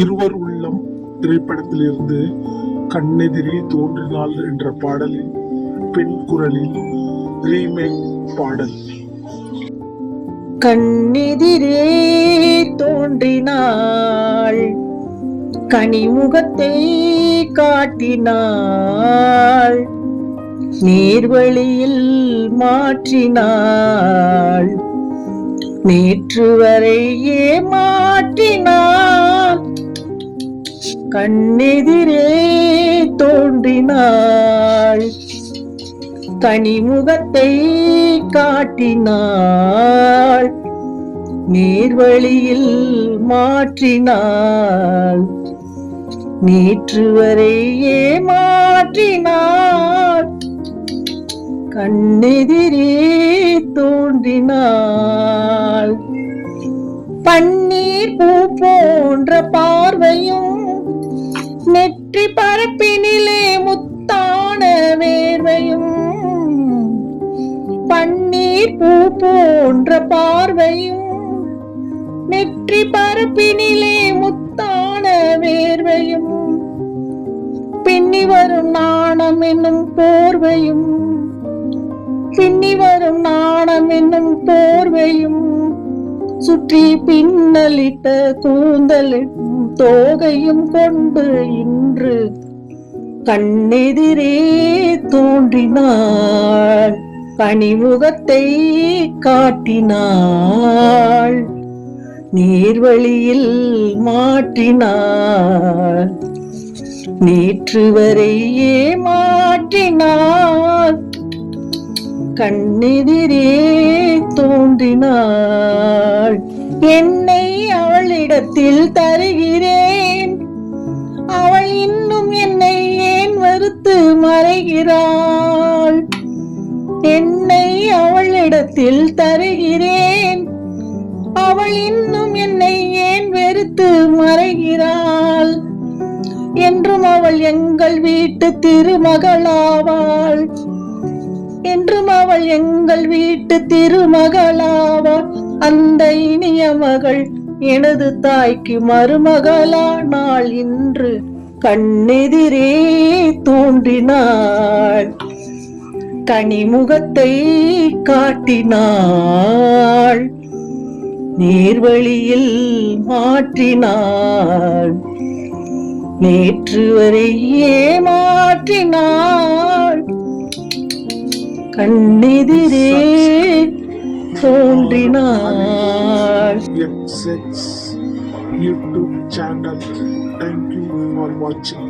இருவர் உள்ளம் திரைப்படத்திலிருந்து கண்ணெதிரே தோன்றினாள் என்ற பாடலின் பெண் குரலில் ரீமேக் பாடல். கண்ணெதிரே தோன்றினாள் கனிமுகத்தை காட்டினாள் நேர்வழியில் மாற்றினாள் நேற்று வரை ஏமாற்றினாள். கண்ணெதிரே தோன்றினாள். கனிமுகத்தை காட்டினாள். நேர்வழியில் மாற்றினாள். நேற்று வரை ஏமாற்றினாள். கண்ணெதிரே தோன்றினாள். பன்னீர் பூ போன்ற பார்வையும் நெற்றி பரப்பினிலே முத்தான வேர்வையும் பன்னீர் பூ போன்ற பார்வையும் நெற்றி பரப்பினிலே முத்தான வேர்வையும் பின்னி வரும் நாணம் என்னும் போர்வையும் பின்னி வரும் நாணம் என்னும் போர்வையும் சுற்றி பின்னலிட்ட கூந்தலின் தோகையும் கொண்டு இன்று கண்ணெதிரே தோன்றினாள் பனிமுகத்தை காட்டினாள் நீர்வழியில் மாற்றினாள் நேற்று வரையே மாற்றினாள் கண்ணெதிரே தோன்றினாள். என்னை உள்ளத்தில் தருகிறேன். அவள் இன்னும் என்னை ஏன் மறுத்து மறைகிறாள்? என்னை அவளிடத்தில் தருகிறேன். அவள் இன்னும் என்னை ஏன் வெறுத்து மறைகிறாள்? என்றும் அவள் எங்கள் வீட்டு திருமகளாவாள். என்றும் அவள் எங்கள் வீட்டு திருமகளாவாள். அந்த இனிய மகள் எனது தாய்க்கு மருமகளானாள் இன்று கண்ணெதிரே தோன்றினாள். கனிமுகத்தை காட்டினாள். நேர்வழியில் மாற்றினாள். நேற்று வரை ஏமாற்றினாள். கண்ணெதிரே தோன்றினாள் X YouTube channel thank you for வாட்சிங்